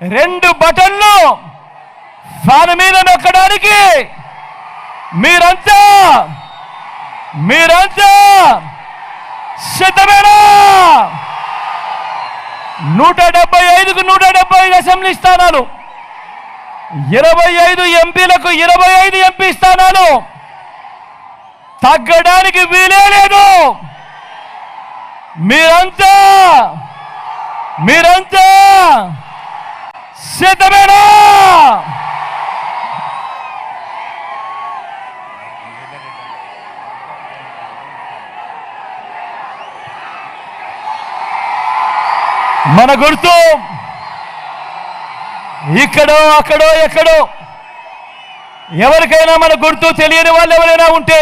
రెండు బటన్లు ఫ్యాన్ మీద నొక్కడానికి. మీరంతా మీరంతా సిద్ధమేనా? నూట డెబ్బై ఐదుకు నూట డెబ్బై ఐదు అసెంబ్లీ స్థానాలు. ఇరవై ఐదు ఎంపీలకు ఇరవై ఐదు ఎంపీ స్థానాలు. తగ్గడానికి వీలే లేదు. మీరంతా మీరంతా సిద్ధమేనా మన గుర్తు ఇక్కడో అక్కడో ఎక్కడో ఎవరికైనా మన గుర్తు తెలియని వాళ్ళు ఎవరైనా ఉంటే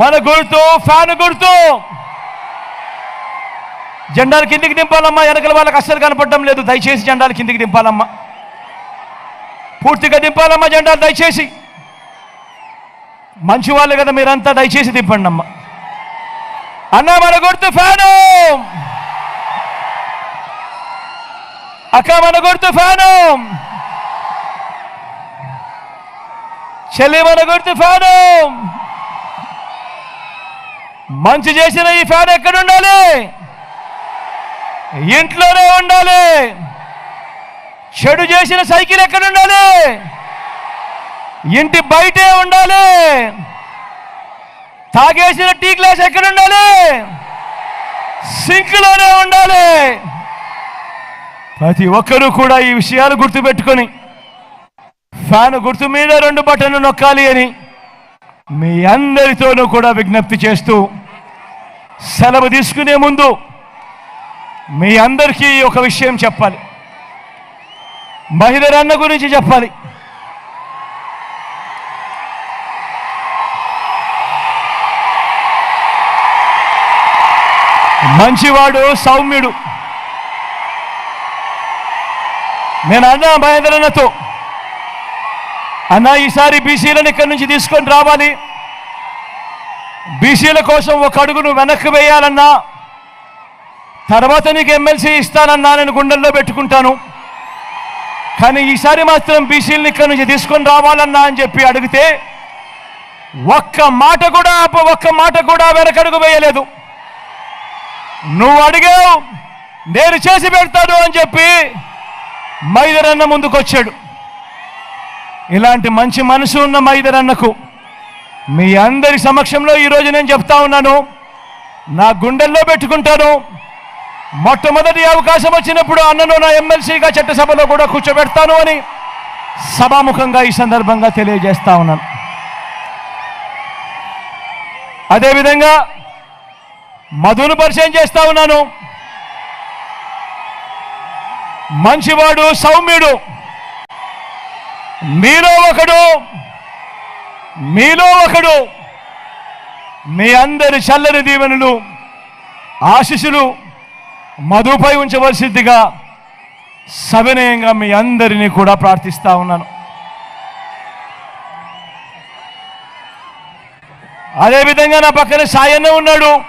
మన గుర్తు ఫ్యాన్ గుర్తు జెండాలు కిందికి దింపాలమ్మా వెనకల వాళ్ళకి అస్సలు కనపడడం లేదు. దయచేసి జెండాలు కిందికి దింపాలమ్మా. పూర్తిగా దింపాలమ్మా జెండాలు దయచేసి. మంచి వాళ్ళు కదా మీరంతా దయచేసి దింపండి అమ్మా అన్న మన గుర్తు ఫ్యాను! అక్క మన గుర్తు ఫ్యాను! చెల్లి మన గుర్తు ఫ్యాను! మంచి చేసిన ఈ ఫ్యాన్ ఎక్కడ ఉండాలి ఇంట్లోనే ఉండాలి. చెడు చేసిన సైకిల్ ఎక్కడ ఉండాలి? ఇంటి బయటే ఉండాలి. తాగేసిన టీ గ్లాస్ ఎక్కడ ఉండాలి? సింక్లోనే ఉండాలి. ప్రతి ఒక్కరూ కూడా ఈ విషయాలు గుర్తుపెట్టుకొని ఫ్యాన్ గుర్తు మీద రెండు బటన్లు నొక్కాలి అని మీ అందరితోనూ కూడా విజ్ఞప్తి చేస్తూ సెలవు తీసుకునే ముందు మీ అందరికీ ఒక విషయం చెప్పాలి. మహిళ అన్న గురించి చెప్పాలి. మంచివాడు సౌమ్యుడు. నేను అన్నా మహేంద్రన్నతో అన్నా ఈసారి బీసీలను ఇక్కడి నుంచి తీసుకొని రావాలి. బీసీల కోసం ఒక అడుగును వెనక్కి వేయాలన్నా తర్వాత నీకు ఎమ్మెల్సీ ఇస్తానన్నా నేను గుండెల్లో పెట్టుకుంటాను. కానీ ఈసారి మాత్రం బీసీలను ఇక్కడి నుంచి తీసుకొని రావాలన్నా అని చెప్పి అడిగితే ఒక్క మాట కూడా ఒక్క మాట కూడా వెనకడుగు వేయలేదు. నువ్వు అడిగావు నేను చేసి పెడతాను అని చెప్పి మైదరన్న ముందుకొచ్చాడు. ఇలాంటి మంచి మనసు ఉన్న మైదరన్నకు మీ అందరి సమక్షంలో ఈరోజు నేను చెప్తా ఉన్నాను. నా గుండెల్లో పెట్టుకుంటాను. మొట్టమొదటి అవకాశం వచ్చినప్పుడు అన్నను నా ఎమ్మెల్సీగా చట్టసభలో కూడా కూర్చోబెడతాను అని సభాముఖంగా ఈ సందర్భంగా తెలియజేస్తా ఉన్నాను. అదేవిధంగా మధును పరిచయం చేస్తా ఉన్నాను. మంచివాడు సౌమ్యుడు. మీలో ఒకడు మీలో ఒకడు మీ అందరి చల్లని దీవెనలు ఆశీస్సులు మధుపై ఉంచవలసిందిగా సవినయంగా మీ అందరినీ కూడా ప్రార్థిస్తా ఉన్నాను. అదేవిధంగా నా పక్కన సాయన్న ఉన్నాడు.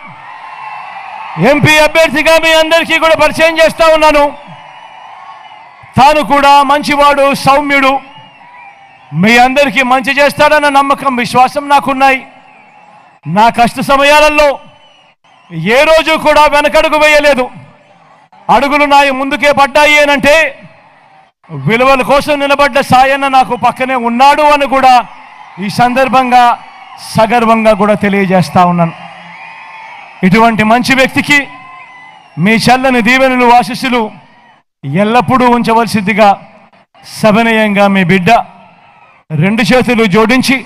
ఎంపీ అభ్యర్థిగా మీ అందరికీ కూడా పరిచయం చేస్తూ ఉన్నాను. తాను కూడా మంచివాడు సౌమ్యుడు. మీ అందరికీ మంచి చేస్తాడన్న నమ్మకం విశ్వాసం నాకున్నాయి. నా కష్ట సమయాలలో ఏ రోజు కూడా వెనకడుగు వేయలేదు. అడుగులు నాయి ముందుకే పడ్డాయి అనంటే విలువల కోసం నిలబడ్డ సాయన్న నాకు పక్కనే ఉన్నాడు అని కూడా ఈ సందర్భంగా సగర్వంగా కూడా తెలియజేస్తా ఉన్నాను. ఇటువంటి మంచి వ్యక్తికి మీ చల్లని దీవెనలు ఆశీస్సులు ఎల్లప్పుడూ ఉంచవలసిందిగా సవినయంగా మీ బిడ్డ రెండు చేతులు జోడించి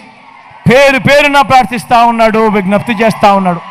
పేరు పేరున ప్రార్థిస్తా ఉన్నాడు విజ్ఞప్తి చేస్తా ఉన్నాడు.